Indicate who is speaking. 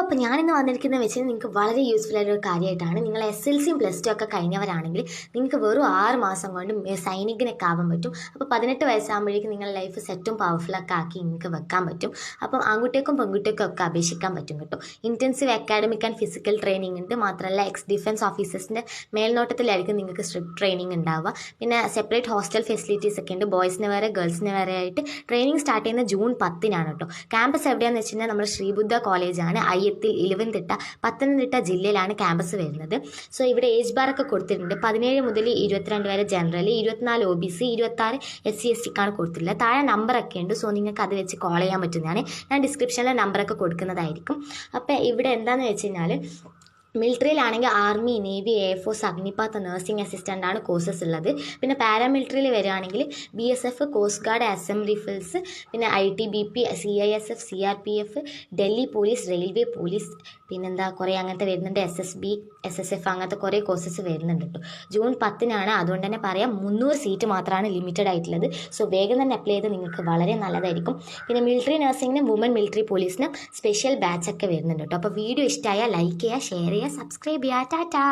Speaker 1: അപ്പോൾ ഞാനിന്ന് വന്നിരിക്കുന്നത് വെച്ച് നിങ്ങൾക്ക് വളരെ യൂസ്ഫുൾ ആയിട്ടുള്ള ഒരു കാര്യമായിട്ടാണ്. നിങ്ങൾ എസ് എൽ സിയും പ്ലസ് ടു ഒക്കെ കഴിഞ്ഞവരാണെങ്കിൽ നിങ്ങൾക്ക് വെറും ആറ് മാസം കൊണ്ട് സൈനികനൊക്കെ ആവാൻ പറ്റും. അപ്പോൾ പതിനെട്ട് വയസ്സാകുമ്പോഴേക്കും നിങ്ങളുടെ ലൈഫ് സെറ്റും പവർഫുള്ളൊക്കെ ആക്കി നിങ്ങൾക്ക് വെക്കാൻ പറ്റും. അപ്പം ആൺകുട്ടികൾക്കും പെൺകുട്ടികൾക്കും ഒക്കെ അപേക്ഷിക്കാൻ പറ്റും കേട്ടോ. Intensive academic and physical training ഉണ്ട്. മാത്രമല്ല എക്സ് ഡിഫൻസ് ഓഫീസേഴ്സിന്റെ മേൽനോട്ടത്തിലായിരിക്കും നിങ്ങൾക്ക് സ്ട്രിക്ട് ട്രെയിനിങ് ഉണ്ടാവുക. പിന്നെ സെപ്പറേറ്റ് ഹോസ്റ്റൽ ഫെസിലിറ്റീസ് ഒക്കെ ഉണ്ട്. ബോയ്സിന് വേറെ ഗേൾസിന് വേറെ ആയിട്ട് ട്രെയിനിങ് സ്റ്റാർട്ട് ചെയ്യുന്നത് ജൂൺ പത്തിനാണ് കേട്ടോ. ക്യാമ്പസ് എവിടെയാണെന്ന് വെച്ച് കഴിഞ്ഞാൽ നമ്മുടെ ശ്രീബുദ്ധ കോളേജാണ് അയ്യത്തിൽ ഇലവൻതിട്ട പത്തനംതിട്ട ജില്ലയിലാണ് ക്യാമ്പസ് വരുന്നത്. സോ ഇവിടെ ഏജ് ബാറൊക്കെ കൊടുത്തിട്ടുണ്ട്. പതിനേഴ് മുതൽ ഇരുപത്തിരണ്ട് വരെ ജനറൽ ഇരുപത്തിനാല് ഒ ബി സി ഇരുപത്താറ് എസ് സി എസ് സിക്കാണ് കൊടുത്തിട്ടുള്ളത്. താഴെ നമ്പറൊക്കെ ഉണ്ട്. സോ നിങ്ങൾക്ക് അത് വെച്ച് കോൾ ചെയ്യാൻ പറ്റുന്നതാണ്. ഞാൻ ഡിസ്ക്രിപ്ഷനിലെ നമ്പറൊക്കെ കൊടുക്കുന്നതായിരിക്കും. അപ്പോൾ ഇവിടെ എന്താണെന്ന് വെച്ച് കഴിഞ്ഞാൽ മിലിറ്ററിയിലാണെങ്കിൽ army navy air force Agnipath nursing assistant ആണ് കോഴ്സസ് ഉള്ളത്. പിന്നെ പാരാമിലിറ്ററിയിൽ വരികയാണെങ്കിൽ B S F coast guard Assam rifles പിന്നെ I T B P C I S F C R P F Delhi police railway police പിന്നെന്താ കുറേ അങ്ങനത്തെ വരുന്നുണ്ട് S S B S S F അങ്ങനത്തെ കുറേ കോഴ്സസ് വരുന്നുണ്ട് കേട്ടോ. ജൂൺ പത്തിനാണ് അതുകൊണ്ട് തന്നെ പറയാം മുന്നൂറ് സീറ്റ് മാത്രമാണ് ലിമിറ്റഡ് ആയിട്ടുള്ളത്. സോ വേഗം തന്നെ അപ്ലൈ ചെയ്ത് നിങ്ങൾക്ക് വളരെ നല്ലതായിരിക്കും. പിന്നെ മിലിറ്ററി നഴ്സിംഗിനും വുമൻ മിലിറ്ററി പോലീസിനും സ്പെഷ്യൽ ബാച്ചൊക്കെ വരുന്നുണ്ട് കേട്ടോ. അപ്പോൾ വീഡിയോ ഇഷ്ടമായാൽ ലൈക്ക് ചെയ്യുക ഷെയർ ചെയ്യുക സബ്സ്ക്രൈബ് ചെയ്യുക ടാറ്റാ